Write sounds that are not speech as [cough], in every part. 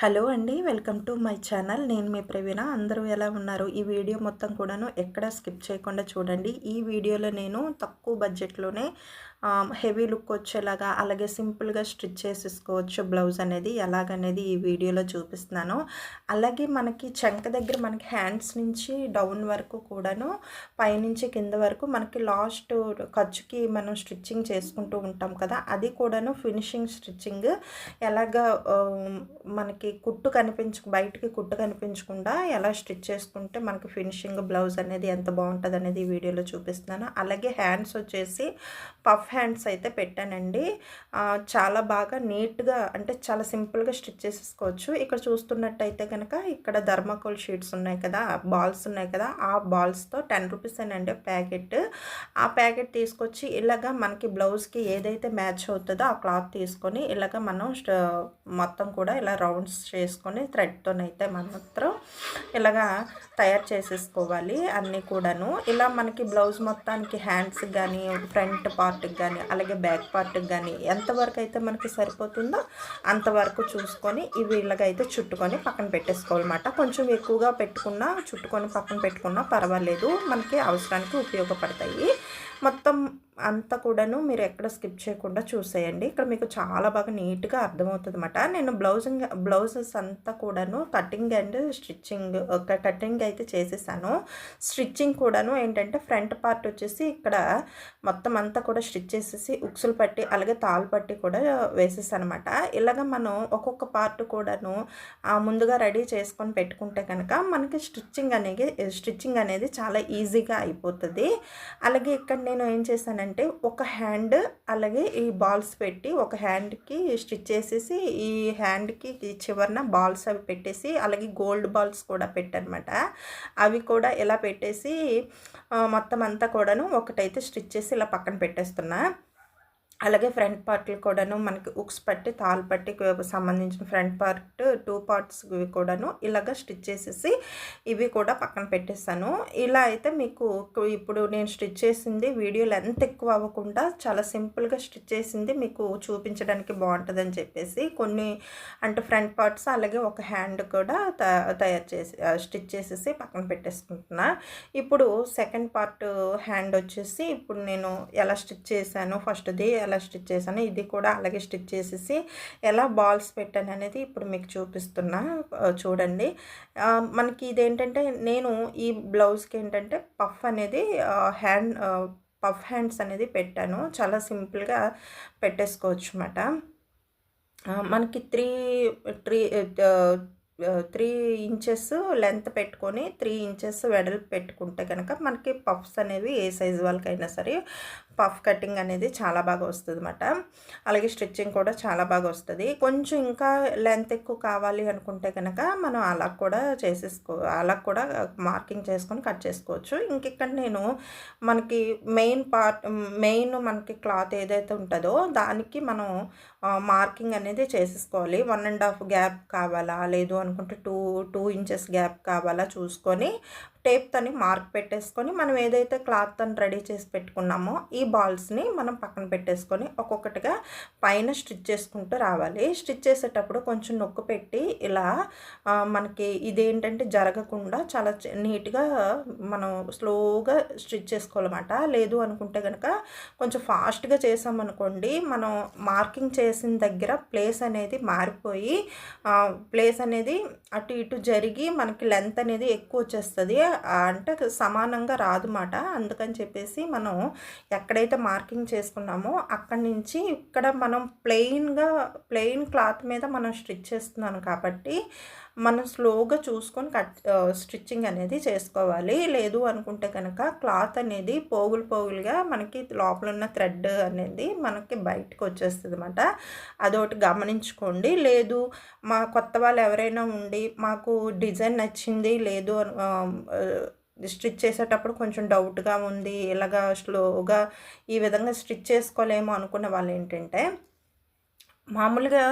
Hello అండి welcome to my channel. నేను మీ ప్రవీణ. అందరూ ఎలా ఉన్నారు? ఈ వీడియో మొత్తం కూడాను ఎక్కడ స్కిప్ చేయకుండా చూడండి. ఈ వీడియోలో నేను తక్కువ బడ్జెట్లోనే హెవీ లుక్ వచ్చేలాగా అలాగే సింపుల్గా స్టిచ్ చేసేసుకోవచ్చు బ్లౌజ్ అనేది. ఎలాగనేది ఈ వీడియోలో చూపిస్తున్నాను. అలాగే మనకి చెంక దగ్గర మనకి హ్యాండ్స్ నుంచి డౌన్ వరకు కూడాను పైనుంచి కింద వరకు మనకి లాస్ట్ ఖర్చుకి మనం స్టిచ్చింగ్ చేసుకుంటూ ఉంటాం కదా అది కూడాను ఫినిషింగ్ స్టిచ్చింగ్. ఎలాగ మనకి కుట్టు కనిపించ బయటికి కుట్టు కనిపించకుండా ఎలా స్టిచ్ చేసుకుంటే మనకి ఫినిషింగ్ బ్లౌజ్ అనేది ఎంత బాగుంటుంది అనేది ఈ వీడియోలో చూపిస్తున్నాను. అలాగే హ్యాండ్స్ వచ్చేసి పఫ్ హ్యాండ్స్ అయితే పెట్టానండి. చాలా బాగా నీట్గా అంటే చాలా సింపుల్గా స్టిచ్ చేసేసుకోవచ్చు. ఇక్కడ చూస్తున్నట్టయితే కనుక ఇక్కడ ధర్మకోల్ షీట్స్ ఉన్నాయి కదా బాల్స్ ఉన్నాయి కదా ఆ బాల్స్తో టెన్ రూపీస్ అండి ప్యాకెట్. ఆ ప్యాకెట్ తీసుకొచ్చి ఇలాగా మనకి బ్లౌజ్కి ఏదైతే మ్యాచ్ అవుతుందో ఆ క్లాత్ తీసుకొని ఇలాగ మనం మొత్తం కూడా ఇలా రౌండ్స్ చేసుకొని థ్రెడ్తోనైతే మాత్రం ఇలాగా తయారు చేసేసుకోవాలి అన్నీ కూడాను. ఇలా మనకి బ్లౌజ్ మొత్తానికి హ్యాండ్స్కి కానీ ఫ్రంట్ పార్ట్కి కానీ అలాగే బ్యాక్ పార్ట్కి కానీ ఎంతవరకు అయితే మనకి సరిపోతుందో అంతవరకు చూసుకొని ఇవి ఇలాగైతే చుట్టుకొని పక్కన పెట్టేసుకోవాలన్నమాట. కొంచెం ఎక్కువగా పెట్టుకున్నా చుట్టుకొని పక్కన పెట్టుకున్నా పర్వాలేదు. మనకి అవసరానికి ఉపయోగపడతాయి. మొత్తం అంతా కూడాను మీరు ఎక్కడ స్కిప్ చేయకుండా చూసేయండి. ఇక్కడ మీకు చాలా బాగా నీట్గా అర్థమవుతుంది అనమాట నేను బ్లౌజింగ్ బ్లౌజెస్ అంతా కూడాను కటింగ్ అండ్ స్టిచ్చింగ్ ఒక కటింగ్ అయితే చేసేసాను. స్టిచ్చింగ్ కూడాను ఏంటంటే ఫ్రంట్ పార్ట్ వచ్చేసి ఇక్కడ మొత్తం అంతా కూడా స్టిచ్ చేసేసి ఉక్సులు పట్టి అలాగే తాళ్ళు పట్టి కూడా వేసేసాను అనమాట ఇలాగ మనం ఒక్కొక్క పార్ట్ కూడాను ముందుగా రెడీ చేసుకొని పెట్టుకుంటే కనుక మనకి స్టిచ్చింగ్ అనేది స్టిచ్చింగ్ అనేది చాలా ఈజీగా అయిపోతుంది. అలాగే ఇక్కడ నేను ఏం చేశానంటే అంటే ఒక హ్యాండ్ అలాగే ఈ బాల్స్ పెట్టి ఒక హ్యాండ్కి స్టిచ్ చేసేసి ఈ హ్యాండ్కి చివరిన బాల్స్ అవి పెట్టేసి అలాగే గోల్డ్ బాల్స్ కూడా పెట్టనమాట అవి కూడా ఇలా పెట్టేసి మొత్తం అంతా కూడాను ఒకటైతే స్టిచ్ చేసి ఇలా పక్కన పెట్టేస్తున్నా. అలాగే ఫ్రంట్ పార్ట్లు కూడాను మనకి ఉక్స్ పట్టి తాల్ పట్టి సంబంధించిన ఫ్రంట్ పార్ట్ టూ పార్ట్స్ కూడాను ఇలాగ స్టిచ్ చేసేసి ఇవి కూడా పక్కన పెట్టేస్తాను. ఇలా అయితే మీకు ఇప్పుడు నేను స్టిచ్ చేసింది వీడియో లెంత్ ఎక్కువ అవ్వకుండా చాలా సింపుల్గా స్టిచ్ చేసింది మీకు చూపించడానికి బాగుంటుందని చెప్పేసి కొన్ని అంటే ఫ్రంట్ పార్ట్స్ అలాగే ఒక హ్యాండ్ కూడా తయారు చేసి స్టిచ్ చేసేసి పక్కన పెట్టేసుకుంటున్నా. ఇప్పుడు సెకండ్ పార్ట్ హ్యాండ్ వచ్చేసి ఇప్పుడు నేను ఎలా స్టిచ్ చేశాను ఫస్ట్ది ఎలా స్టిచ్ చేశాను. ఇది కూడా అలాగే స్టిచ్ చేసేసి ఎలా బాల్స్ పెట్టాను అనేది ఇప్పుడు మీకు చూపిస్తున్నా. చూడండి. మనకి ఇదేంటంటే నేను ఈ బ్లౌజ్కి ఏంటంటే పఫ్ అనేది హ్యాండ్ పఫ్ హ్యాండ్స్ అనేది పెట్టాను. చాలా సింపుల్గా పెట్టేసుకోవచ్చు అన్నమాట. మనకి three three three inches length పెట్టుకొని త్రీ ఇంచెస్ వెడల్పు పెట్టుకుంటే కనుక మనకి పఫ్స్ అనేవి ఏ సైజు వాళ్ళకైనా సరే పఫ్ కటింగ్ అనేది చాలా బాగా వస్తుంది అనమాట అలాగే స్టిచ్చింగ్ కూడా చాలా బాగా వస్తుంది. కొంచెం ఇంకా లెంత్ ఎక్కువ కావాలి అనుకుంటే కనుక మనం అలా కూడా చేసేసుకో అలా కూడా మార్కింగ్ చేసుకొని కట్ చేసుకోవచ్చు. ఇంక ఇక్కడ నేను మనకి మెయిన్ పార్ట్ మెయిన్ మనకి క్లాత్ ఏదైతే ఉంటుందో దానికి మనం మార్కింగ్ అనేది చేసేసుకోవాలి. వన్ అండ్ హాఫ్ గ్యాప్ కావాలా? లేదు అనుకుంటే టూ టూ ఇంచెస్ గ్యాప్ కావాలా? చూసుకొని టేప్తోని మార్క్ పెట్టేసుకొని మనం ఏదైతే క్లాత్ అని రెడీ చేసి పెట్టుకున్నామో ఈ బాల్స్ని మనం పక్కన పెట్టేసుకొని ఒక్కొక్కటిగా పైన స్టిచ్ చేసుకుంటూ రావాలి. స్టిచ్ చేసేటప్పుడు కొంచెం నొక్కు పెట్టి ఇలా మనకి ఇదేంటంటే జరగకుండా చాలా నీట్గా మనం స్లోగా స్టిచ్ చేసుకోవాలన్నమాట. లేదు అనుకుంటే కనుక కొంచెం ఫాస్ట్గా చేసామనుకోండి మనం మార్కింగ్ చేసిన దగ్గర ప్లేస్ అనేది మారిపోయి ప్లేస్ అనేది అటు ఇటు జరిగి మనకి లెంత్ అనేది ఎక్కువ వచ్చేస్తుంది. అంటే సమానంగా రాదు మాట అందుకని చెప్పేసి మనం ఎక్కడైతే మార్కింగ్ చేసుకున్నామో అక్కడి నుంచి ఇక్కడ మనం ప్లెయిన్గా ప్లెయిన్ క్లాత్ మీద మనం స్టిచ్ చేస్తున్నాను కాబట్టి మనం స్లోగా చూసుకొని కట్ స్టిచ్చింగ్ అనేది చేసుకోవాలి. లేదు అనుకుంటే కనుక క్లాత్ అనేది పోగులు పోగులుగా మనకి లోపల ఉన్న థ్రెడ్ అనేది మనకి బయటకు వచ్చేస్తుంది అనమాట అదొకటి గమనించుకోండి. లేదు మా కొత్త వాళ్ళు ఎవరైనా ఉండి మాకు డిజైన్ నచ్చింది లేదు స్టిచ్ చేసేటప్పుడు కొంచెం డౌట్గా ఉంది ఇలాగా స్లోగా ఈ విధంగా స్టిచ్ చేసుకోలేము అనుకున్న వాళ్ళు ఏంటంటే మామూలుగా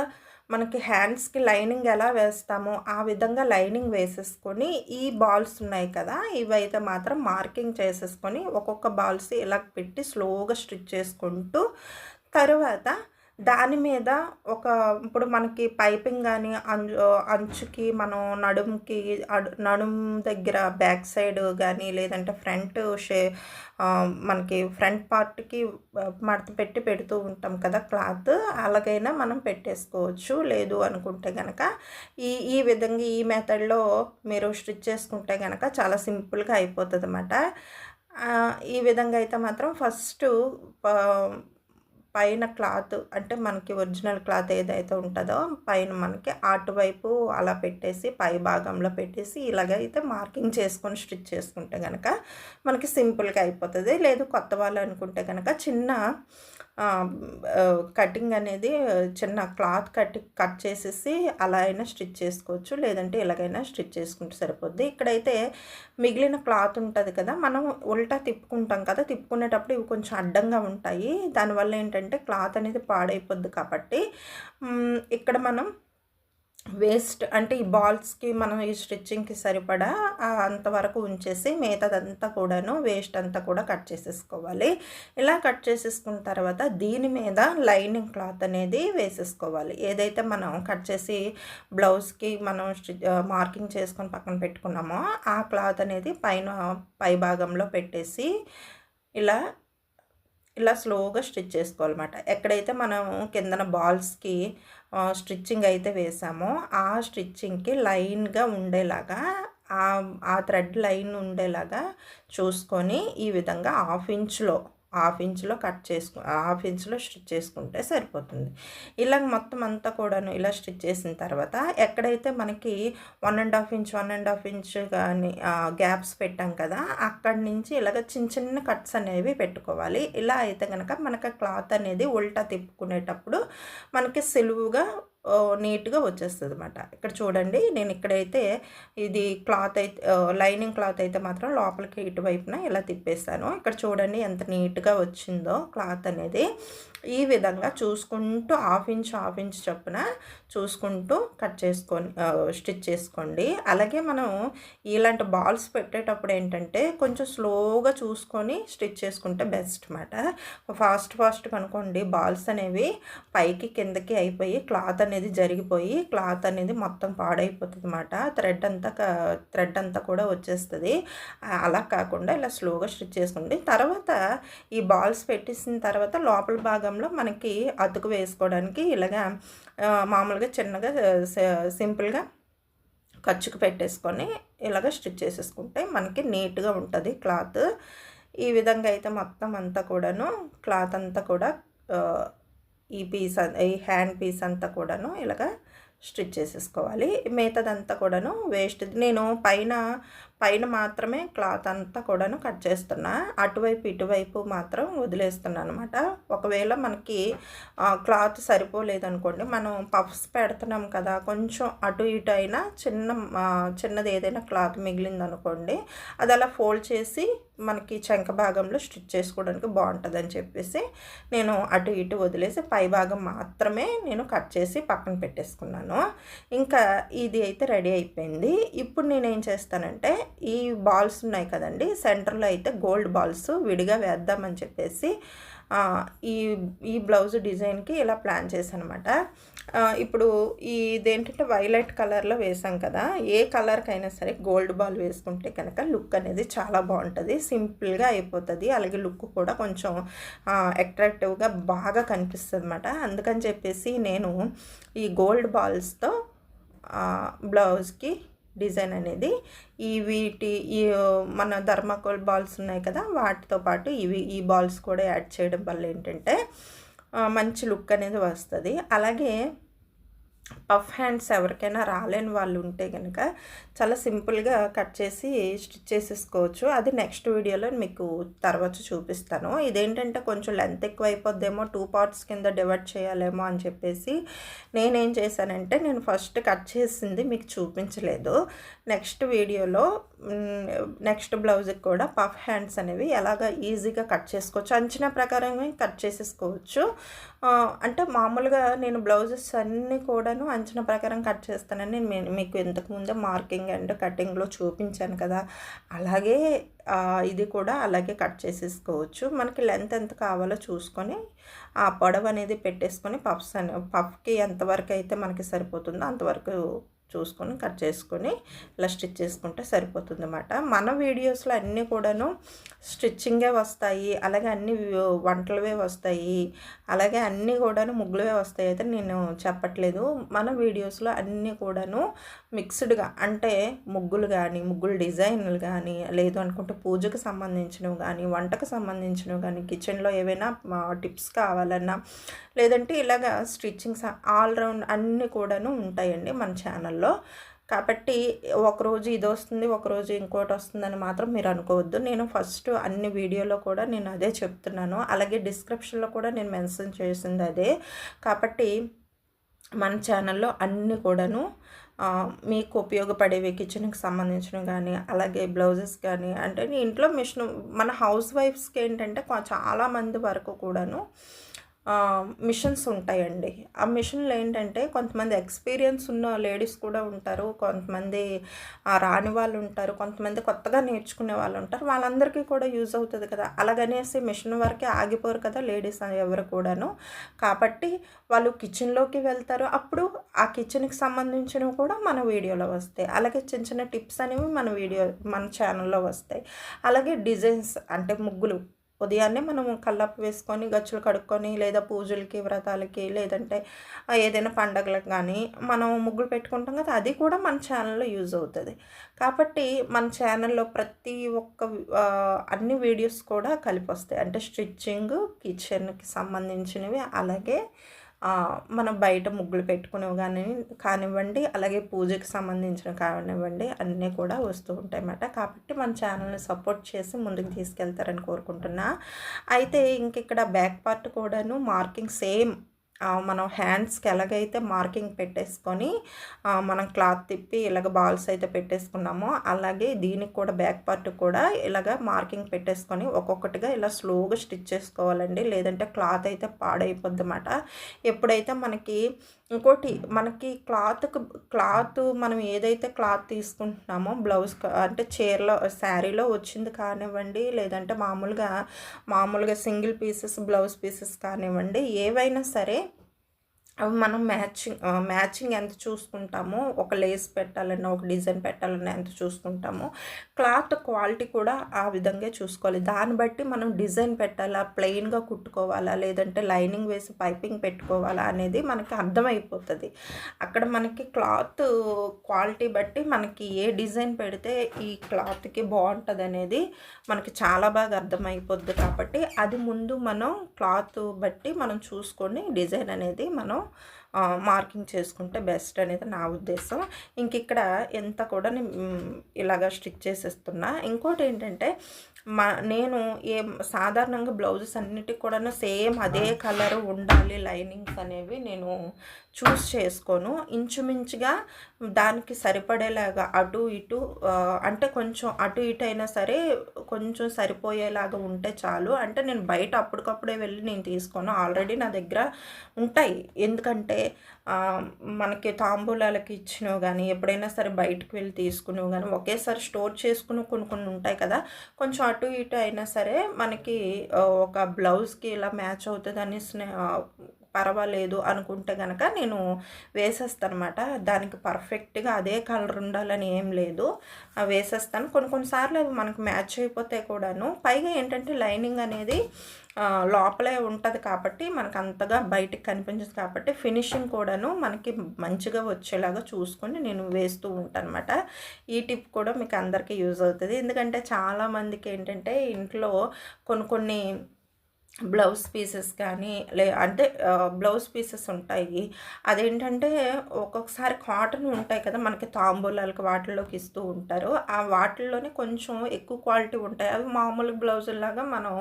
మనకి హ్యాండ్స్కి లైనింగ్ ఎలా వేస్తామో ఆ విధంగా లైనింగ్ వేసేసుకొని ఈ బాల్స్ ఉన్నాయి కదా ఇవైతే మాత్రం మార్కింగ్ చేసేసుకొని ఒక్కొక్క బాల్స్ ఇలా పెట్టి స్లోగా స్టిచ్ చేసుకుంటూ తరువాత దాని మీద ఒక ఇప్పుడు మనకి పైపింగ్ కానీ అంచు అంచుకి మనం నడుముకి అడు నడుము దగ్గర బ్యాక్ సైడ్ కానీ లేదంటే ఫ్రంట్ షే మనకి ఫ్రంట్ పార్ట్కి మడత పెట్టి పెడుతూ ఉంటాం కదా క్లాత్ అలాగైనా మనం పెట్టేసుకోవచ్చు. లేదు అనుకుంటే కనుక ఈ ఈ విధంగా ఈ మెథడ్లో మీరు స్టిచ్ చేసుకుంటే కనుక చాలా సింపుల్గా అయిపోతుంది అన్నమాట ఈ విధంగా అయితే మాత్రం ఫస్ట్ పైన క్లాత్ అంటే మనకి ఒరిజినల్ క్లాత్ ఏదైతే ఉంటుందో పైన మనకి అటువైపు అలా పెట్టేసి పై భాగంలో పెట్టేసి ఇలాగైతే మార్కింగ్ చేసుకొని స్టిచ్ చేసుకుంటే కనుక మనకి సింపుల్గా అయిపోతుంది. లేదు కొత్త వాళ్ళు అనుకుంటే కనుక చిన్న కటింగ్ అనేది చిన్న క్లాత్ కట్ కట్ చేసేసి అలా అయినా స్టిచ్ చేసుకోవచ్చు. లేదంటే ఇలాగైనా స్టిచ్ చేసుకుంటే సరిపోద్ది. ఇక్కడైతే మిగిలిన క్లాత్ ఉంటుంది కదా మనం ఉల్టా తిప్పుకుంటాం కదా తిప్పుకునేటప్పుడు ఇవి కొంచెం అడ్డంగా ఉంటాయి. దానివల్ల ఏంటంటే క్లాత్ అనేది పాడైపోద్ది కాబట్టి ఇక్కడ మనం వేస్ట్ అంటే ఈ బాల్స్కి మనం ఈ స్టిచ్చింగ్కి సరిపడా అంతవరకు ఉంచేసి మిగతాదంతా కూడాను వేస్ట్ అంతా కూడా కట్ చేసేసుకోవాలి. ఇలా కట్ చేసేసుకున్న తర్వాత దీని మీద లైనింగ్ క్లాత్ అనేది వేసేసుకోవాలి. ఏదైతే మనం కట్ చేసి బ్లౌజ్కి మనం మార్కింగ్ చేసుకొని పక్కన పెట్టుకున్నామో ఆ క్లాత్ అనేది పైన పై భాగంలో పెట్టేసి ఇలా ఇలా స్లోగా స్టిచ్ చేసుకోవాలన్నమాట. ఎక్కడైతే మనం కిందన బాల్స్కి స్టిచ్చింగ్ అయితే వేసామో. ఆ స్టిచ్చింగ్కి లైన్గా ఉండేలాగా ఆ థ్రెడ్ లైన్ ఉండేలాగా చూసుకొని ఈ విధంగా హాఫ్ ఇంచ్లో హాఫ్ ఇంచ్లో కట్ చేసుకు హాఫ్ ఇంచ్లో స్టిచ్ చేసుకుంటే సరిపోతుంది. ఇలా మొత్తం అంతా కూడాను ఇలా స్టిచ్ చేసిన తర్వాత ఎక్కడైతే మనకి one and half inch one and half inch కానీ గ్యాప్స్ పెట్టాం కదా అక్కడి నుంచి ఇలాగ చిన్న చిన్న కట్స్ అనేవి పెట్టుకోవాలి. ఇలా అయితే కనుక మనకి క్లాత్ అనేది ఉల్టా తిప్పుకునేటప్పుడు మనకి సులువుగా నీట్గా వచ్చేస్తుంది అనమాట ఇక్కడ చూడండి నేను ఇక్కడైతే ఇది క్లాత్ అయితే లైనింగ్ క్లాత్ అయితే మాత్రం లోపలికి ఇటువైపున ఇలా తిప్పేస్తాను. ఇక్కడ చూడండి ఎంత నీట్గా వచ్చిందో క్లాత్ అనేది. ఈ విధంగా చూసుకుంటూ హాఫ్ ఇంచ్ హాఫ్ ఇంచ్ చొప్పున చూసుకుంటూ కట్ చేసుకొని స్టిచ్ చేసుకోండి. అలాగే మనం ఇలాంటి బాల్స్ పెట్టేటప్పుడు ఏంటంటే కొంచెం స్లోగా చూసుకొని స్టిచ్ చేసుకుంటే బెస్ట్ అనమాట ఫాస్ట్ ఫాస్ట్ కనుకోండి బాల్స్ అనేవి పైకి కిందకి అయిపోయి క్లాత్ అనేది జరిగిపోయి క్లాత్ అనేది మొత్తం పాడైపోతుంది అనమాట థ్రెడ్ అంతా థ్రెడ్ అంతా కూడా వచ్చేస్తుంది. అలా కాకుండా ఇలా స్లోగా స్టిచ్ చేసుకోండి. తర్వాత ఈ బాల్స్ పెట్టేసిన తర్వాత లోపల భాగం భాగంలో మనకి అతుకు వేసుకోవడానికి ఇలాగా మామూలుగా చిన్నగా సింపుల్గా ఖర్చుకు పెట్టేసుకొని ఇలాగ స్టిచ్ చేసేసుకుంటే మనకి నీట్గా ఉంటుంది క్లాత్. ఈ విధంగా అయితే మొత్తం అంతా కూడాను క్లాత్ అంతా కూడా ఈ పీస్ ఈ హ్యాండ్ పీస్ అంతా కూడాను ఇలాగ స్టిచ్ చేసేసుకోవాలి. మిగతాదంతా కూడాను వేస్ట్. నేను పైన పైన మాత్రమే క్లాత్ అంతా కూడాను కట్ చేస్తున్నా. అటువైపు ఇటువైపు మాత్రం వదిలేస్తున్నాను అనమాట ఒకవేళ మనకి క్లాత్ సరిపోలేదనుకోండి మనం పఫ్స్ పెడుతున్నాం కదా కొంచెం అటు ఇటు అయినా చిన్న చిన్నది ఏదైనా క్లాత్ మిగిలిందనుకోండి అది అలా ఫోల్డ్ చేసి మనకి చెంక భాగంలో స్టిచ్ చేసుకోవడానికి బాగుంటుంది అని చెప్పేసి నేను అటు ఇటు వదిలేసి పై భాగం మాత్రమే నేను కట్ చేసి పక్కన పెట్టేసుకున్నాను. ఇంకా ఇది అయితే రెడీ అయిపోయింది. ఇప్పుడు నేను ఏం చేస్తానంటే ఈ బాల్స్ ఉన్నాయి కదండి. సెంటర్లో అయితే గోల్డ్ బాల్స్ విడిగా వేద్దామని చెప్పేసి ఈ ఈ బ్లౌజ్ డిజైన్కి ఇలా ప్లాన్ చేశాను అనమాట ఇప్పుడు ఇదేంటంటే వైలెట్ కలర్లో వేసాం కదా. ఏ కలర్కైనా సరే గోల్డ్ బాల్ వేసుకుంటే కనుక లుక్ అనేది చాలా బాగుంటుంది. సింపుల్గా అయిపోతుంది. అలాగే లుక్ కూడా కొంచెం అట్రాక్టివ్గా బాగా కనిపిస్తుంది అనమాట అందుకని చెప్పేసి నేను ఈ గోల్డ్ బాల్స్తో బ్లౌజ్కి డిజైన్ అనేది. ఈ వీటి ఈ మన ధర్మాకోల్ బాల్స్ ఉన్నాయి కదా వాటితో పాటు ఇవి ఈ బాల్స్ కూడా యాడ్ చేయడం వల్ల ఏంటంటే మంచి లుక్ అనేది వస్తుంది. అలాగే పఫ్ హ్యాండ్స్ ఎవరికైనా రాలేని వాళ్ళు ఉంటే కనుక చాలా సింపుల్గా కట్ చేసి స్టిచ్ చేసేసుకోవచ్చు. అది నెక్స్ట్ వీడియోలో మీకు తర్వాత చూపిస్తాను. ఇదేంటంటే కొంచెం లెంత్ ఎక్కువ అయిపోద్దేమో టూ పార్ట్స్ కింద డివైడ్ చేయాలేమో అని చెప్పేసి నేనేం చేశానంటే నేను ఫస్ట్ కట్ చేసింది మీకు చూపించలేదు. నెక్స్ట్ వీడియోలో నెక్స్ట్ బ్లౌజ్కి కూడా పఫ్ హ్యాండ్స్ అనేవి ఎలాగ ఈజీగా కట్ చేసుకోవచ్చు అంచనా ప్రకారంగా కట్ చేసేసుకోవచ్చు. అంటే మామూలుగా నేను బ్లౌజెస్ అన్నీ కూడాను అంచనా ప్రకారం కట్ చేస్తానని నేను మీకు ఇంతకుముందే మార్కింగ్ అండ్ కటింగ్లో చూపించాను కదా. అలాగే ఇది కూడా అలాగే కట్ చేసేసుకోవచ్చు. మనకి లెంత్ ఎంత కావాలో చూసుకొని ఆ పొడవు అనేది పెట్టేసుకొని పఫ్స్ అని పఫ్కి ఎంతవరకు అయితే మనకి సరిపోతుందో అంతవరకు చూసుకొని కట్ చేసుకొని ఇలా స్టిచ్ చేసుకుంటే సరిపోతుంది అన్నమాట మన వీడియోస్లో అన్నీ కూడాను స్టిచ్చింగే వస్తాయి అలాగే అన్ని వంటలవే వస్తాయి అలాగే అన్నీ కూడాను ముగ్గులవే వస్తాయి అయితే నేను చెప్పట్లేదు. మన వీడియోస్లో అన్నీ కూడాను మిక్స్డ్గా అంటే ముగ్గులు కానీ ముగ్గులు డిజైన్లు కానీ లేదు అనుకుంటే పూజకు సంబంధించినవి కానీ వంటకు సంబంధించినవి కానీ కిచెన్లో ఏవైనా టిప్స్ కావాలన్నా లేదంటే ఇలాగా స్టిచ్చింగ్స్ ఆల్ రౌండ్ అన్నీ కూడాను ఉంటాయండి మన ఛానల్ ఛానల్లో కాబట్టి ఒకరోజు ఇది వస్తుంది ఒకరోజు ఇంకోటి వస్తుందని మాత్రం మీరు అనుకోవద్దు. నేను ఫస్ట్ అన్ని వీడియోలో కూడా నేను అదే చెప్తున్నాను. అలాగే డిస్క్రిప్షన్లో కూడా నేను మెన్షన్ చేసింది అదే. కాబట్టి మన ఛానల్లో అన్నీ కూడాను మీకు ఉపయోగపడేవి కిచెన్కి సంబంధించినవి కానీ అలాగే బ్లౌజెస్ కానీ అంటే ఇంట్లో మిషన్ మన హౌస్ వైఫ్స్కి ఏంటంటే చాలామంది వరకు కూడాను మిషన్స్ ఉంటాయండి. ఆ మిషన్లు ఏంటంటే కొంతమంది ఎక్స్పీరియన్స్ ఉన్న లేడీస్ కూడా ఉంటారు కొంతమంది రాని వాళ్ళు ఉంటారు కొంతమంది కొత్తగా నేర్చుకునే వాళ్ళు ఉంటారు. వాళ్ళందరికీ కూడా యూజ్ అవుతుంది కదా. అలాగనేసి మిషన్ వరకే ఆగిపోరు కదా లేడీస్ ఎవరు కూడాను. కాబట్టి వాళ్ళు కిచెన్లోకి వెళ్తారు. అప్పుడు ఆ కిచెన్కి సంబంధించినవి కూడా మన వీడియోలో వస్తాయి. అలాగే చిన్న చిన్న టిప్స్ అనేవి మన వీడియో మన ఛానల్లో వస్తాయి. అలాగే డిజైన్స్ అంటే ముగ్గులు. ఉదయాన్నే మనం కల్లాపు వేసుకొని గచ్చులు కడుక్కొని లేదా పూజలకి వ్రతాలకి లేదంటే ఏదైనా పండగలకు కానీ మనం ముగ్గులు పెట్టుకుంటాం కదా అది కూడా మన ఛానల్లో యూజ్ అవుతుంది. కాబట్టి మన ఛానల్లో ప్రతి ఒక్క అన్ని వీడియోస్ కూడా కలిపి వస్తాయి. అంటే స్టిచ్చింగ్ కిచెన్కి సంబంధించినవి అలాగే మనం బయట ముగ్గులు పెట్టుకునేవి కానీ కానివ్వండి అలాగే పూజకి సంబంధించిన కానివ్వండి అన్నీ కూడా వస్తూ ఉంటాయి అన్నమాట కాబట్టి మన ఛానల్ని సపోర్ట్ చేసి ముందుకు తీసుకెళ్తారని కోరుకుంటున్నా. అయితే ఇంక ఇక్కడ బ్యాక్ పార్ట్ కూడాను మార్కింగ్ సేమ్ మనం హ్యాండ్స్కి ఎలాగైతే మార్కింగ్ పెట్టేసుకొని మనం క్లాత్ తిప్పి ఇలాగ బాల్స్ అయితే పెట్టేసుకున్నామో అలాగే దీనికి కూడా బ్యాక్ పార్ట్ కూడా ఇలాగ మార్కింగ్ పెట్టేసుకొని ఒక్కొక్కటిగా ఇలా స్లోగా స్టిచ్ చేసుకోవాలండి. లేదంటే క్లాత్ అయితే పాడైపోద్ది అన్నమాట ఎప్పుడైతే మనకి ఇంకోటి మనకి క్లాత్కి క్లాత్ మనం ఏదైతే క్లాత్ తీసుకుంటున్నామో బ్లౌజ్ అంటే చీరలో శారీలో వచ్చింది కానివ్వండి లేదంటే మామూలుగా మామూలుగా సింగిల్ పీసెస్ బ్లౌజ్ పీసెస్ కానివ్వండి ఏవైనా సరే అవి మనం మ్యాచింగ్ మ్యాచింగ్ ఎంత చూసుకుంటామో ఒక లేస్ పెట్టాలన్నా ఒక డిజైన్ పెట్టాలన్నా ఎంత చూసుకుంటామో క్లాత్ క్వాలిటీ కూడా ఆ విధంగా చూసుకోవాలి. దాన్ని బట్టి మనం డిజైన్ పెట్టాలా ప్లెయిన్గా కుట్టుకోవాలా లేదంటే లైనింగ్ వేసి పైపింగ్ పెట్టుకోవాలా అనేది మనకి అర్థమైపోతుంది. అక్కడ మనకి క్లాత్ క్వాలిటీ బట్టి మనకి ఏ డిజైన్ పెడితే ఈ క్లాత్కి బాగుంటుంది అనేది మనకి చాలా బాగా అర్థమైపోద్ది కాబట్టి అది ముందు మనం క్లాత్ బట్టి మనం చూసుకొని డిజైన్ అనేది మనం మార్కింగ్ చేసుకుంటే బెస్ట్ అనేది నా ఉద్దేశం. ఇంక ఇక్కడ ఎంత కూడా ఇలాగా స్టిచ్ చేసేస్తున్నా. ఇంకోటి ఏంటంటే మా నేను ఏ సాధారణంగా బ్లౌజెస్ అన్నిటికి కూడా సేమ్ అదే కలర్ ఉండాలి లైనింగ్స్ అనేవి నేను చూస్ చేసుకోను. ఇంచుమించుగా దానికి సరిపడేలాగా అటు ఇటు అంటే కొంచెం అటు ఇటు అయినా సరే కొంచెం సరిపోయేలాగా ఉంటే చాలు. అంటే నేను బయట అప్పటికప్పుడే వెళ్ళి నేను తీసుకోను. ఆల్రెడీ నా దగ్గర ఉంటాయి. ఎందుకంటే మనకి తాంబూలాలకి ఇచ్చినవి కానీ ఎప్పుడైనా సరే బయటకు వెళ్ళి తీసుకునేవి కానీ ఒకేసారి స్టోర్ చేసుకుని కొన్ని కొన్ని ఉంటాయి కదా. కొంచెం అటు ఇటు అయినా సరే మనకి ఒక బ్లౌజ్కి ఇలా మ్యాచ్ అవుతుంది అనేసి పర్వాలేదు అనుకుంటే కనుక నేను వేసేస్తాను అనమాట దానికి పర్ఫెక్ట్గా అదే కలర్ ఉండాలని ఏం లేదు. వేసేస్తాను. కొన్ని కొన్నిసార్లు అవి మనకు మ్యాచ్ అయిపోతే కూడాను. పైగా ఏంటంటే లైనింగ్ అనేది లోపలే ఉంటుంది కాబట్టి మనకు అంతగా బయటికి కనిపించదు కాబట్టి ఫినిషింగ్ కూడాను మనకి మంచిగా వచ్చేలాగా చూసుకొని నేను వేస్తూ ఉంటాను అనమాట ఈ టిప్ కూడా మీకు అందరికీ యూజ్ అవుతుంది. ఎందుకంటే చాలామందికి ఏంటంటే ఇంట్లో కొన్ని కొన్ని బ్లౌజ్ పీసెస్ కానీ లే అంటే బ్లౌజ్ పీసెస్ ఉంటాయి. అదేంటంటే ఒక్కొక్కసారి కాటన్ ఉంటాయి కదా మనకి తాంబూలాలకు వాటిల్లోకి ఇస్తూ ఉంటారు. ఆ వాటిల్లోనే కొంచెం ఎక్కువ క్వాలిటీ ఉంటాయి. అవి మామూలు బ్లౌజుల్లాగా మనం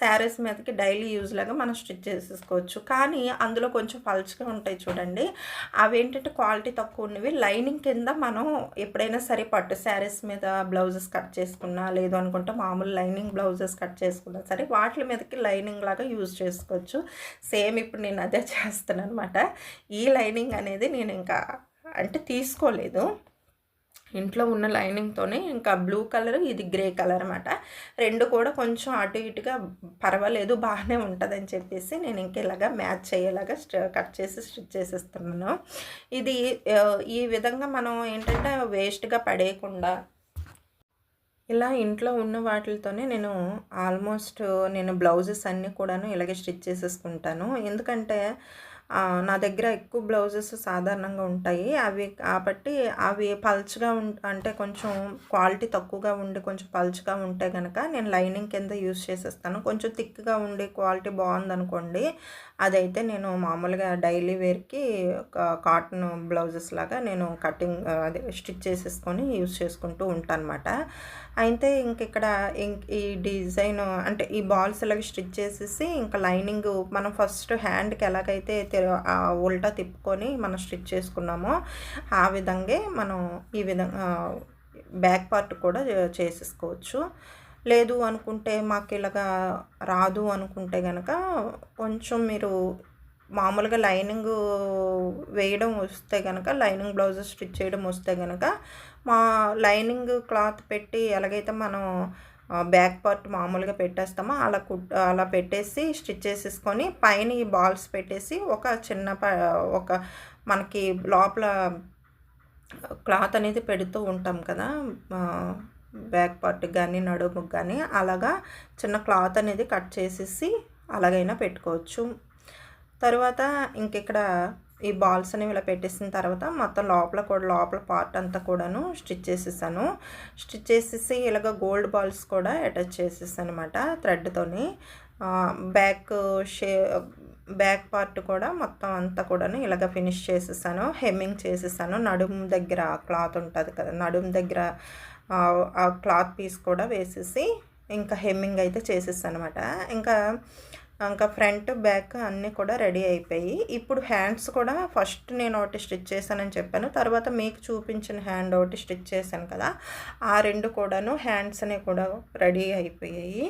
శారీస్ మీదకి డైలీ యూజ్ లాగా మనం స్టిచ్ చేసేసుకోవచ్చు. కానీ అందులో కొంచెం పల్చగా ఉంటాయి చూడండి. అవి ఏంటంటే క్వాలిటీ తక్కువ ఉన్నవి. లైనింగ్ కింద మనం ఎప్పుడైనా సరే పట్టు శారీస్ మీద బ్లౌజెస్ కట్ చేసుకున్నా లేదు అనుకుంటే మామూలు లైనింగ్ బ్లౌజెస్ కట్ చేసుకున్నా సరే వాటి మీదకి లైనింగ్ లైనింగ్ లాగా యూజ్ చేసుకోవచ్చు. సేమ్ ఇప్పుడు నేను అదే చేస్తాను అనమాట ఈ లైనింగ్ అనేది నేను ఇంకా అంటే తీసుకోలేదు. ఇంట్లో ఉన్న లైనింగ్తోనే ఇంకా బ్లూ కలర్ ఇది గ్రే కలర్ అనమాట రెండు కూడా కొంచెం అటు ఇటుగా పర్వాలేదు బాగానే ఉంటుందని చెప్పేసి నేను ఇంక ఇలాగా మ్యాచ్ అయ్యేలాగా కట్ చేసి స్టిచ్ చేసేస్తున్నాను. ఇది ఈ విధంగా మనం ఏంటంటే వేస్ట్గా పడేయకుండా ఇలా ఇంట్లో ఉన్న వాటితోనే నేను ఆల్మోస్ట్ నేను బ్లౌజెస్ అన్నీ కూడాను ఇలాగే స్టిచ్ చేసేసుకుంటాను. ఎందుకంటే నా దగ్గర ఎక్కువ బ్లౌజెస్ సాధారణంగా ఉంటాయి. అవి కాబట్టి అవి పల్చగా ఉం అంటే కొంచెం క్వాలిటీ తక్కువగా ఉండి కొంచెం పల్చగా ఉంటే కనుక నేను లైనింగ్ కింద యూస్ చేసేస్తాను. కొంచెం థిక్గా ఉండి క్వాలిటీ బాగుందనుకోండి అదైతే నేను మామూలుగా డైలీ వేర్కి కాటన్ బ్లౌజెస్ లాగా నేను కటింగ్ అదే స్టిచ్ చేసేసుకొని యూస్ చేసుకుంటూ ఉంటాను అనమాట అయితే ఇంక ఇక్కడ ఈ డిజైన్ అంటే ఈ బాల్స్ ఇలాగ స్టిచ్ చేసేసి ఇంకా లైనింగ్ మనం ఫస్ట్ హ్యాండ్కి ఎలాగైతే ఉల్టా తిప్పుకొని మనం స్టిచ్ చేసుకున్నామో ఆ విధంగా మనం ఈ విధంగా బ్యాక్ పార్ట్ కూడా చేసేసుకోవచ్చు. లేదు అనుకుంటే మాకు ఇలాగా రాదు అనుకుంటే కనుక కొంచెం మీరు మామూలుగా లైనింగ్ వేయడం వస్తే కనుక లైనింగ్ బ్లౌజెస్ స్టిచ్ చేయడం వస్తే కనుక మా లైనింగ్ క్లాత్ పెట్టి ఎలాగైతే మనం బ్యాక్ పార్ట్ మామూలుగా పెట్టేస్తామో అలా కుట్ అలా పెట్టేసి స్టిచ్ చేసేసుకొని పైన ఈ బాల్స్ పెట్టేసి ఒక చిన్న ఒక మనకి లోపల క్లాత్ అనేది పెడుతూ ఉంటాం కదా బ్యాక్ పార్ట్ కానీ నడుముకు కానీ అలాగా చిన్న క్లాత్ అనేది కట్ చేసేసి అలాగైనా పెట్టుకోవచ్చు. తర్వాత ఇంక ఇక్కడ ఈ బాల్స్ అనేవి ఇలా పెట్టేసిన తర్వాత మొత్తం లోపల కూడా లోపల పార్ట్ అంతా కూడాను స్టిచ్ చేసేసాను. స్టిచ్ చేసేసి ఇలాగ గోల్డ్ బాల్స్ కూడా అటాచ్ చేసేసాను అనమాట థ్రెడ్తోని బ్యాక్ షే బ్యాక్ పార్ట్ కూడా మొత్తం అంతా కూడాను ఇలాగ ఫినిష్ చేసేసాను. హెమ్మింగ్ చేసేసాను. నడుము దగ్గర క్లాత్ ఉంటుంది కదా నడుము దగ్గర ఆ క్లాత్ పీస్ కూడా వేసేసి ఇంకా హెమ్మింగ్ అయితే చేసేసాను అనమాట ఇంకా ఇంకా ఫ్రంట్ బ్యాక్ అన్నీ కూడా రెడీ అయిపోయి ఇప్పుడు హ్యాండ్స్ కూడా ఫస్ట్ నేను ఒకటి స్టిచ్ చేశానని చెప్పాను. తర్వాత మీకు చూపించిన హ్యాండ్ ఒకటి స్టిచ్ చేశాను కదా ఆ రెండు కూడాను హ్యాండ్స్ అనేవి కూడా రెడీ అయిపోయాయి.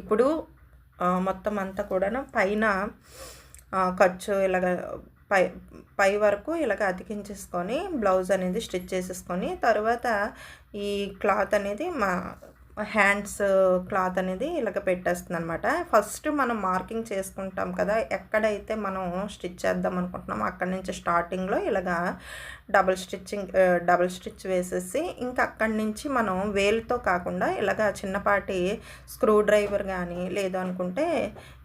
ఇప్పుడు మొత్తం అంతా కూడాను పైన ఖర్చు ఇలాగ పై పై వరకు ఇలాగ అతికించేసుకొని బ్లౌజ్ అనేది స్టిచ్ చేసేసుకొని తర్వాత ఈ క్లాత్ అనేది మా హ్యాండ్స్ క్లాత్ అనేది ఇలాగ పెట్టేస్తుంది అనమాట ఫస్ట్ మనం మార్కింగ్ చేసుకుంటాం కదా ఎక్కడైతే మనం స్టిచ్ చేద్దాం అనుకుంటున్నామో అక్కడి నుంచి స్టార్టింగ్లో ఇలాగ డబుల్ స్టిచ్చింగ్ డబుల్ స్టిచ్ వేసేసి ఇంకా అక్కడి నుంచి మనం వేలుతో కాకుండా ఇలాగ చిన్నపాటి స్క్రూ డ్రైవర్ కానీ లేదు అనుకుంటే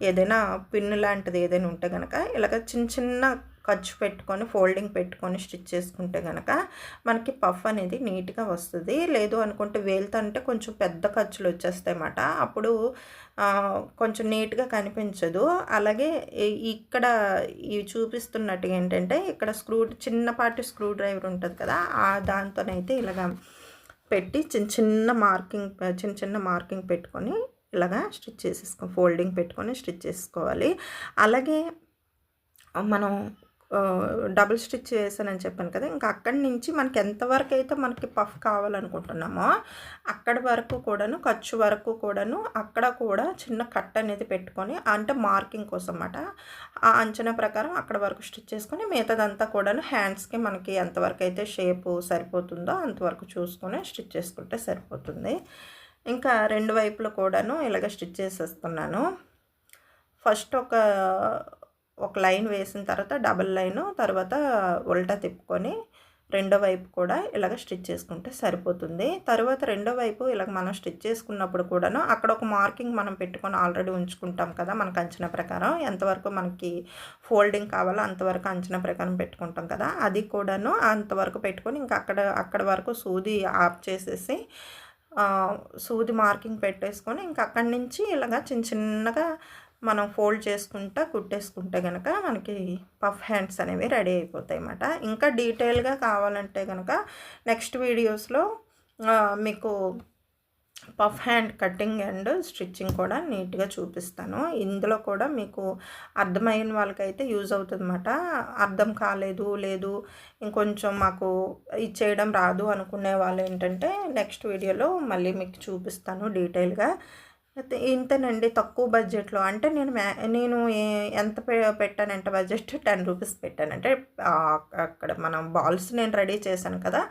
ఏదైనా పిన్ లాంటిది ఏదైనా ఉంటే కనుక ఇలాగ చిన్న చిన్న ఖర్చు పెట్టుకొని ఫోల్డింగ్ పెట్టుకొని స్టిచ్ చేసుకుంటే కనుక మనకి పఫ్ అనేది నీట్గా వస్తుంది. లేదు అనుకుంటే వేలుతో అంటే కొంచెం పెద్ద ఖర్చులు వచ్చేస్తాయి అన్నమాట. అప్పుడు కొంచెం నీట్గా కనిపించదు. అలాగే ఇక్కడ ఇవి చూపిస్తున్నట్టుగా ఏంటంటే ఇక్కడ స్క్రూ చిన్నపాటి స్క్రూ డ్రైవర్ ఉంటుంది కదా ఆ దాంతోనైతే ఇలాగ పెట్టి చిన్న చిన్న మార్కింగ్ చిన్న చిన్న మార్కింగ్ పెట్టుకొని ఇలాగా స్టిచ్ చేసేసుకో ఫోల్డింగ్ పెట్టుకొని స్టిచ్ చేసుకోవాలి. అలాగే మనం డబుల్ స్టిచ్ వేసానని చెప్పాను కదా. ఇంకా అక్కడి నుంచి మనకి ఎంతవరకు అయితే మనకి పఫ్ కావాలనుకుంటున్నామో అక్కడి వరకు కూడాను ఖర్చు వరకు కూడాను అక్కడ కూడా చిన్న కట్ అనేది పెట్టుకొని అంటే మార్కింగ్ కోసం అన్నమాట. ఆ అంచనా ప్రకారం అక్కడ వరకు స్టిచ్ చేసుకొని మిగతాదంతా కూడాను హ్యాండ్స్కి మనకి ఎంతవరకు అయితే షేపు సరిపోతుందో అంతవరకు చూసుకొని స్టిచ్ చేసుకుంటే సరిపోతుంది. ఇంకా రెండు వైపులు కూడాను ఇలాగ స్టిచ్ చేసేస్తున్నాను. ఫస్ట్ ఒక ఒక లైన్ వేసిన తర్వాత డబల్ లైను తర్వాత ఉల్టా తిప్పుకొని రెండో వైపు కూడా ఇలాగ స్టిచ్ చేసుకుంటే సరిపోతుంది. తర్వాత రెండో వైపు ఇలాగ మనం స్టిచ్ చేసుకున్నప్పుడు కూడాను అక్కడ ఒక మార్కింగ్ మనం పెట్టుకొని ఆల్రెడీ ఉంచుకుంటాం కదా మనకు అంచనా ప్రకారం. ఎంతవరకు మనకి ఫోల్డింగ్ కావాలో అంతవరకు అంచనా ప్రకారం పెట్టుకుంటాం కదా. అది కూడాను అంతవరకు పెట్టుకొని ఇంకా అక్కడ అక్కడ వరకు సూది ఆఫ్ చేసేసి సూది మార్కింగ్ పెట్టేసుకొని ఇంకా అక్కడి నుంచి ఇలాగ చిన్న చిన్నగా మనం ఫోల్డ్ చేసుకుంటా కుట్టేసుకుంటే కనుక మనకి పఫ్ హ్యాండ్స్ అనేవి రెడీ అయిపోతాయి అన్నమాట. ఇంకా డీటెయిల్గా కావాలంటే కనుక నెక్స్ట్ వీడియోస్లో మీకు puff hand cutting and stitching కూడా నీట్గా చూపిస్తాను. ఇందులో కూడా మీకు అర్థమైన వాళ్ళకైతే యూజ్ అవుతుందన్నమాట అర్థం కాలేదు లేదు ఇంకొంచెం మాకు ఇది చేయడం రాదు అనుకునే వాళ్ళు ఏంటంటే నెక్స్ట్ వీడియోలో మళ్ళీ మీకు చూపిస్తాను డీటెయిల్గా. అయితే ఇంతేనండి తక్కువ బడ్జెట్‌లో అంటే నేను మ్యా నేను ఎంత పె పెట్టానంటే బడ్జెట్ 10 రూపీస్ పెట్టాను. అంటే అక్కడ మనం బాల్స్ నేను రెడీ చేశాను కదా!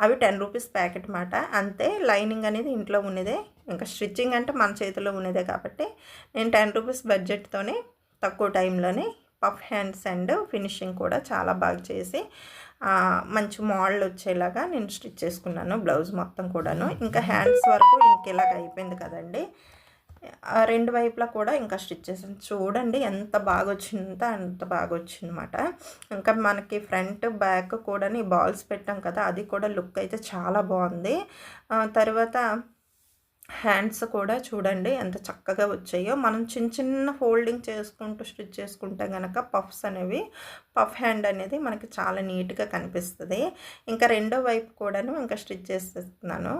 అవి 10 రూపీస్ ప్యాకెట్ మాట. అంతే లైనింగ్ అనేది ఇంట్లో ఉన్నదే. ఇంకా స్టిచ్చింగ్ అంటే మన చేతిలో ఉన్నదే కాబట్టి నేను 10 రూపీస్ బడ్జెట్‌తోనే తక్కువ టైంలోనే పఫ్ హ్యాండ్స్ అండ్ ఫినిషింగ్ కూడా చాలా బాగా చేసి మంచి మోడల్ వచ్చేలాగా నేను స్టిచ్ చేసుకున్నాను బ్లౌజ్ మొత్తం కూడాను. ఇంకా హ్యాండ్స్ వరకు ఇంకెలాగ అయిపోయింది కదండీ! రెండు వైపులా కూడా ఇంకా స్టిచ్ చేసాను చూడండి ఎంత బాగా వచ్చిందో అంత బాగా వచ్చిందన్నమాట. ఇంకా మనకి ఫ్రంట్, బ్యాక్ కూడా ఈ బాల్స్ పెట్టాం కదా! అది కూడా లుక్ అయితే చాలా బాగుంది తర్వాత హ్యాండ్స్ కూడా చూడండి ఎంత చక్కగా వచ్చాయో. మనం చిన్న చిన్న ఫోల్డింగ్ చేసుకుంటూ స్టిచ్ చేసుకుంటే కనుక పఫ్స్ అనేవి పఫ్ హ్యాండ్ అనేది మనకి చాలా నీట్‌గా కనిపిస్తుంది ఇంకా రెండో వైపు కూడాను ఇంకా స్టిచ్ చేసేస్తున్నాను.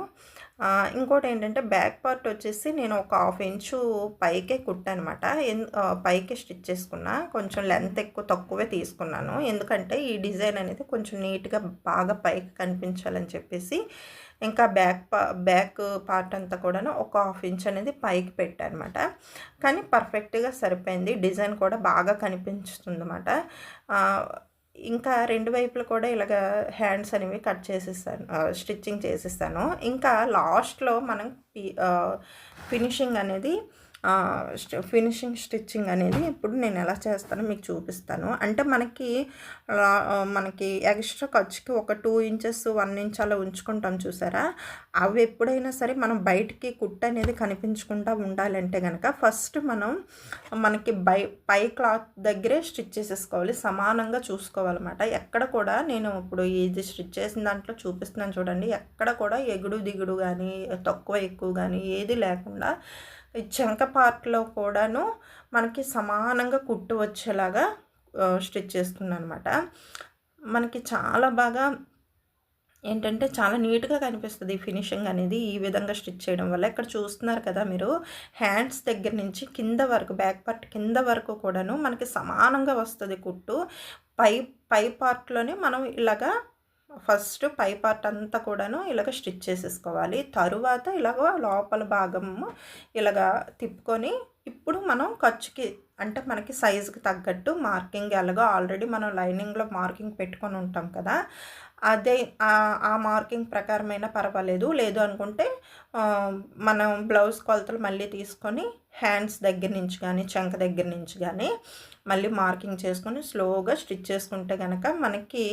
ఇంకోటి ఏంటంటే బ్యాక్ పార్ట్ వచ్చేసి నేను ఒక హాఫ్ ఇంచు పైకే కుట్టానమాట. ఎన్ పైకే స్టిచ్ చేసుకున్నా. కొంచెం లెంత్ ఎక్కువ తక్కువే తీసుకున్నాను. ఎందుకంటే ఈ డిజైన్ అనేది కొంచెం నీట్‌గా బాగా పైకి కనిపించాలని చెప్పేసి ఇంకా బ్యాక్ పా బ్యాక్ పార్ట్ అంతా కూడా ఒక హాఫ్ ఇంచ్ అనేది పైకి పెట్టానమాట. కానీ పర్ఫెక్ట్‌గా సరిపోయింది. డిజైన్ కూడా బాగా కనిపించుతుంది అన్నమాట ఇంకా రెండు వైపులు కూడా ఇలాగ హ్యాండ్స్ అనేవి కట్ చేసిస్తాను స్టిచ్చింగ్ చేసిస్తాను. ఇంకా లాస్ట్‌లో మనం ఫినిషింగ్ అనేది ఫినిషింగ్ స్టిచ్చింగ్ అనేది ఇప్పుడు నేను ఎలా చేస్తానో మీకు చూపిస్తాను. అంటే మనకి మనకి ఎక్స్ట్రా ఖర్చుకి ఒక టూ ఇంచెస్, వన్ ఇంచ్ అలా ఉంచుకుంటాం చూసారా? అవి ఎప్పుడైనా సరే మనం బయటికి కుట్టు అనేది కనిపించకుండా ఉండాలంటే కనుక ఫస్ట్ మనం మనకి బై పై క్లాత్ దగ్గరే స్టిచ్ చేసేసుకోవాలి. సమానంగా చూసుకోవాలన్నమాట. ఎక్కడ కూడా నేను ఇప్పుడు ఇది స్టిచ్ చేసిన దాంట్లో చూపిస్తున్నాను చూడండి. ఎక్కడ కూడా ఎగుడు, దిగుడు కానీ తక్కువ, ఎక్కువ కానీ ఏది లేకుండా చంక పార్ట్‌లో కూడాను మనకి సమానంగా కుట్టు వచ్చేలాగా స్టిచ్ చేసుకున్నానన్నమాట. మనకి చాలా బాగా ఏంటంటే చాలా నీట్‌గా కనిపిస్తుంది ఫినిషింగ్ అనేది ఈ విధంగా స్టిచ్ చేయడం వల్ల. ఇక్కడ చూస్తున్నారు కదా మీరు హ్యాండ్స్ దగ్గర నుంచి కింద వరకు బ్యాక్ పార్ట్ కింద వరకు కూడాను మనకి సమానంగా వస్తుంది కుట్టు. పై పై పార్ట్‌లోనే మనం ఇలాగా ఫస్ట్ పై పార్ట్ అంతా కూడాను ఇలాగ స్టిచ్ చేసేసుకోవాలి. తరువాత ఇలాగ లోపల భాగము ఇలాగా తిప్పుకొని ఇప్పుడు మనం ఖర్చుకి అంటే మనకి సైజుకి తగ్గట్టు మార్కింగ్ ఎలాగో ఆల్రెడీ మనం లైనింగ్‌లో మార్కింగ్ పెట్టుకొని ఉంటాం కదా! అదే ఆ మార్కింగ్ ప్రకారమైనా పర్వాలేదు. లేదు అనుకుంటే మనం బ్లౌజ్ కొలతలు మళ్ళీ తీసుకొని హ్యాండ్స్ దగ్గర నుంచి కానీ చంక దగ్గర నుంచి కానీ మళ్ళీ మార్కింగ్ చేసుకొని స్లోగా స్టిచ్ చేసుకుంటే కనుక మనకి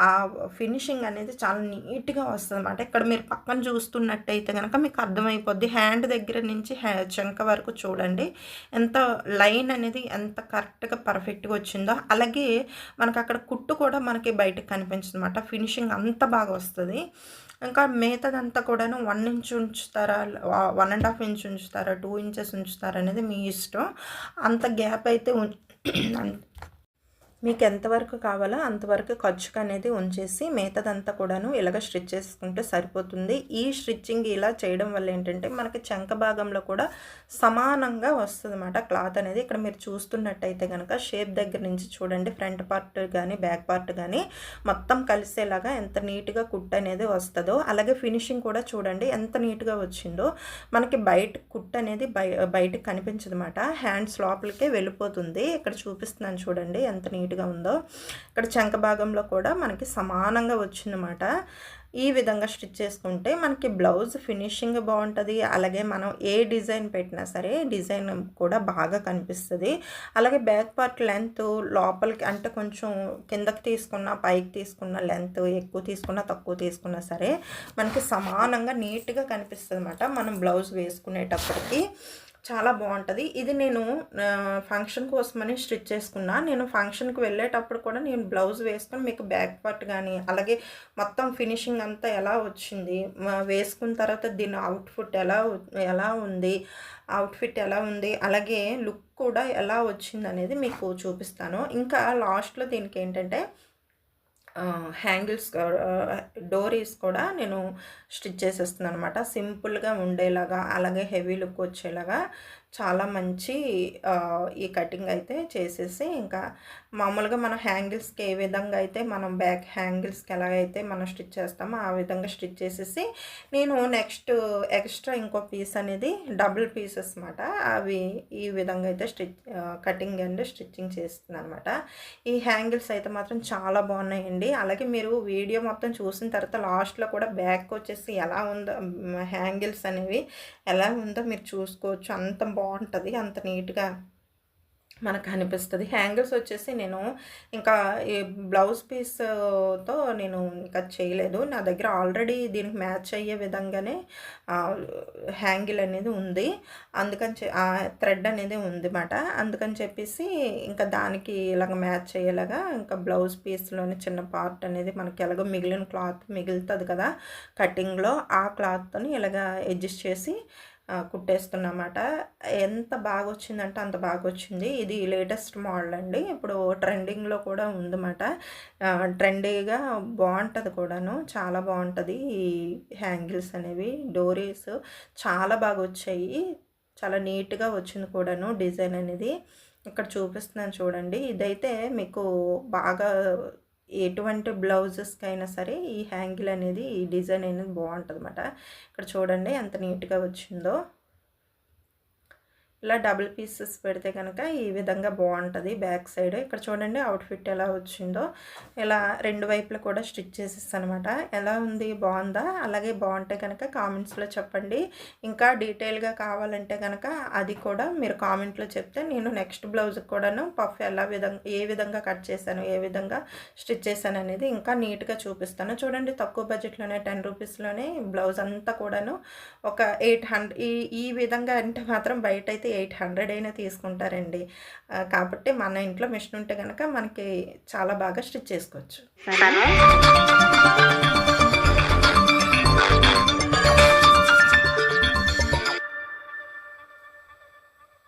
ఆ ఫినిషింగ్ అనేది చాలా నీట్‌గా వస్తుంది అనమాట ఇక్కడ మీరు పక్కన చూస్తున్నట్టయితే కనుక మీకు అర్థమైపోద్ది. హ్యాండ్ దగ్గర నుంచి హ్యా చంక వరకు చూడండి. ఎంత లైన్ అనేది ఎంత కరెక్ట్‌గా పర్ఫెక్ట్‌గా వచ్చిందో. అలాగే మనకు అక్కడ కుట్టు కూడా మనకి బయటకి అనమాట ఫినిషింగ్ అంత బాగా వస్తుంది ఇంకా మిగతాదంతా కూడాను వన్ ఇంచ్ ఉంచుతారా? వన్ అండ్ హాఫ్ ఇంచ్ ఉంచుతారా? టూ ఇంచెస్ ఉంచుతారా? అనేది మీ ఇష్టం. అంత గ్యాప్ అయితే [clears throat] dann మీకు ఎంతవరకు కావాలో అంతవరకు ఖర్చుకనేది ఉంచేసి మిగతాదంతా కూడాను ఇలాగ స్టిచ్ చేసుకుంటే సరిపోతుంది. ఈ స్టిచ్చింగ్ ఇలా చేయడం వల్ల ఏంటంటే మనకి చంక భాగంలో కూడా సమానంగా వస్తదన్నమాట క్లాత్ అనేది. ఇక్కడ మీరు చూస్తున్నట్టయితే కనుక షేప్ దగ్గర నుంచి చూడండి ఫ్రంట్ పార్ట్ కానీ బ్యాక్ పార్ట్ కానీ మొత్తం కలిసేలాగా ఎంత నీట్‌గా కుట్ అనేది వస్తుందో అలాగే ఫినిషింగ్ కూడా చూడండి ఎంత నీట్‌గా వచ్చిందో. మనకి బయట కుట్ అనేది బయ బయటకి కనిపించదన్నమాట. హ్యాండ్స్ లోపలికే వెళ్ళిపోతుంది. ఇక్కడ చూపిస్తున్నాను చూడండి ఎంత నీట్ నీట్‌గా ఉందో. ఇక్కడ చంక భాగంలో కూడా మనకి సమానంగా వచ్చిందన్నమాట. ఈ విధంగా స్టిచ్ చేసుకుంటే మనకి బ్లౌజ్ ఫినిషింగ్ బాగుంటుంది అలాగే మనం ఏ డిజైన్ పెట్టినా సరే డిజైన్ కూడా బాగా కనిపిస్తుంది అలాగే బ్యాక్ పార్ట్ లెంత్ లోపలికి అంటే కొంచెం కిందకి తీసుకున్న, పైకి తీసుకున్న లెంత్ ఎక్కువ తీసుకున్నా, తక్కువ తీసుకున్నా సరే మనకి సమానంగా నీట్‌గా కనిపిస్తదన్నమాట. మనం బ్లౌజ్ వేసుకునేటప్పటికి చాలా బాగుంటుంది ఇది నేను ఫంక్షన్ కోసమని స్టిచ్ చేసుకున్నా. నేను ఫంక్షన్‌కి వెళ్ళేటప్పుడు కూడా నేను బ్లౌజ్ వేసుకొని మీకు బ్యాక్ పార్ట్ కానీ అలాగే మొత్తం ఫినిషింగ్ అంతా ఎలా వచ్చింది, వేసుకున్న తర్వాత దీని అవుట్ఫిట్ ఎలా ఎలా ఉంది, అవుట్‌ఫిట్ ఎలా ఉంది, అలాగే లుక్ కూడా ఎలా వచ్చింది అనేది మీకు చూపిస్తాను. ఇంకా లాస్ట్‌లో దీనికేంటంటే ఏంటంటే హ్యాంగిల్స్ డోరీస్ కూడా నేను స్టిచ్ చేసేస్తున్నానన్నమాట. సింపుల్‌గా ఉండేలాగా అలాగే హెవీ లుక్ వచ్చేలాగా చాలా మంచి ఈ కటింగ్ అయితే చేసేసి ఇంకా మామూలుగా మనం హ్యాంగిల్స్కి ఏ విధంగా అయితే మనం బ్యాక్ హ్యాంగిల్స్కి ఎలాగైతే మనం స్టిచ్ చేస్తామో ఆ విధంగా స్టిచ్ చేసేసి నేను నెక్స్ట్ ఎక్స్ట్రా ఇంకో పీస్ అనేది డబుల్ పీసెస్ అనమాట అవి ఈ విధంగా అయితే స్టిచ్ కటింగ్ అండ్ స్టిచ్చింగ్ చేస్తుంది అనమాట ఈ హ్యాంగిల్స్ అయితే మాత్రం చాలా బాగున్నాయండి. అలాగే మీరు వీడియో మొత్తం చూసిన తర్వాత లాస్ట్లో కూడా బ్యాక్ వచ్చేసి ఎలా ఉందో హ్యాంగిల్స్ అనేవి ఎలా ఉందో మీరు చూసుకోవచ్చు. అంత బాగుంది బాగుంటుంది అంత నీట్గా మనకు అనిపిస్తుంది. హ్యాంగిల్స్ వచ్చేసి నేను ఇంకా ఈ బ్లౌజ్ పీస్తో నేను ఇంకా చేయలేదు. నా దగ్గర ఆల్రెడీ దీనికి మ్యాచ్ అయ్యే విధంగానే హ్యాంగిల్ అనేది ఉంది. అందుకని చె థ్రెడ్ అనేది ఉంది మాట అందుకని చెప్పేసి ఇంకా దానికి ఇలాగ మ్యాచ్ అయ్యేలాగా ఇంకా బ్లౌజ్ పీస్లోని చిన్న పార్ట్ అనేది మనకి ఎలాగో మిగిలిన క్లాత్ మిగులుతుంది కదా కటింగ్లో ఆ క్లాత్తోని ఇలాగ అడ్జస్ట్ చేసి కుట్టేస్తున్నమాట. ఎంత బాగా వచ్చిందంటే అంత బాగా వచ్చింది ఇది లేటెస్ట్ మోడల్ అండి. ఇప్పుడు ట్రెండింగ్లో కూడా ఉందన్నమాట. ట్రెండీగా బాగుంటుంది కూడాను. చాలా బాగుంటుంది ఈ హ్యాంగిల్స్ అనేవి. డోరీస్ చాలా బాగా వచ్చాయి చాలా నీట్గా వచ్చింది కూడాను డిజైన్ అనేది. ఇక్కడ చూపిస్తున్నాను చూడండి. ఇదైతే మీకు బాగా ఎటువంటి బ్లౌజెస్కి అయినా సరే ఈ హ్యాంగిల్ అనేది ఈ డిజైన్ అనేది బాగుంటుంది అన్నమాట ఇక్కడ చూడండి ఎంత నీట్గా వచ్చిందో. ఇలా డబుల్ పీసెస్ పెడితే కనుక ఈ విధంగా బాగుంటుంది బ్యాక్ సైడ్. ఇక్కడ చూడండి అవుట్ఫిట్ ఎలా వచ్చిందో. ఇలా రెండు వైపులు కూడా స్టిచ్ చేసేస్తాను అనమాట ఎలా ఉంది? బాగుందా? అలాగే బాగుంటే కనుక కామెంట్స్లో చెప్పండి. ఇంకా డీటెయిల్గా కావాలంటే కనుక అది కూడా మీరు కామెంట్లో చెప్తే నేను నెక్స్ట్ బ్లౌజ్కి కూడాను పఫ్ ఎలా విధంగా ఏ విధంగా కట్ చేశాను ఏ విధంగా స్టిచ్ చేశాను అనేది ఇంకా నీట్గా చూపిస్తాను. చూడండి తక్కువ బడ్జెట్లోనే టెన్ రూపీస్లోనే బ్లౌజ్ అంతా కూడాను ఒక ఎయిట్ హండ్రెడ్ ఈ ఈ విధంగా అంటే మాత్రం బయట అయితే ఎయిట్ హండ్రెడ్ అయినా తీసుకుంటారండి. కాబట్టి మన ఇంట్లో మిషన్ ఉంటే కనుక మనకి చాలా బాగా స్టిచ్ చేసుకోవచ్చు.